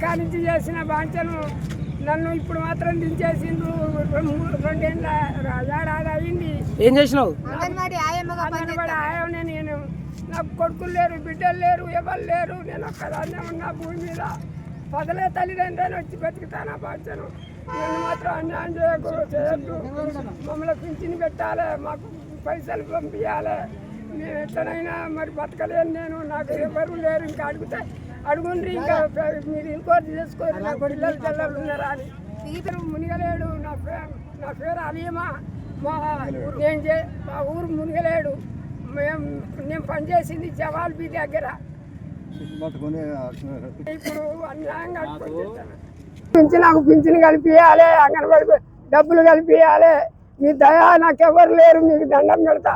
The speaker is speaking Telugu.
కానించి చేసిన బాంచను నన్ను ఇప్పుడు మాత్రం దించేసిండు రెండు- రెండేళ్ళ ఏడాది అయింది. ఏం చేసినావు? నేను. నాకు కొడుకులు లేరు బిడ్డలు లేరు ఎవరు లేరు. నేను ఒక్కదాన్నే ఉన్నా భూమి మీద. పదలే తల్లిదండ్రులు వచ్చి బతుకుతాను ఆ బాధ్యను నేను మాత్రం అన్యాయం చేయకు చేయొద్దు. మమ్మల్ని పింఛన్ పెట్టాలి మాకు పైసలు పంపించాలి మేము ఎట్లనైనా మరి బతకలేను నేను. నాకు ఎవరు లేరు. ఇంకా అడిగితే అడుగుండ్రి. ఇంకా మీరు ఇంకోటి చేసుకోరు. నాకు పిల్లలు పిల్లలు ఉన్నారా అని. ఇతను మునిగలేడు. నా పేరు నా పేరు అలీమా. మా నేను చే మా ఊరు మునిగలేడు. మేము నేను పనిచేసింది జవాల్బీ దగ్గర. ఇప్పుడు అన్యాయంగా పింఛన్ నాకు పింఛన్ కలిపియాలి. అంగన్వాడి డబ్బులు కలిపియాలి. మీ దయా నాకెవ్వరు లేరు. మీకు దండం పెడతా.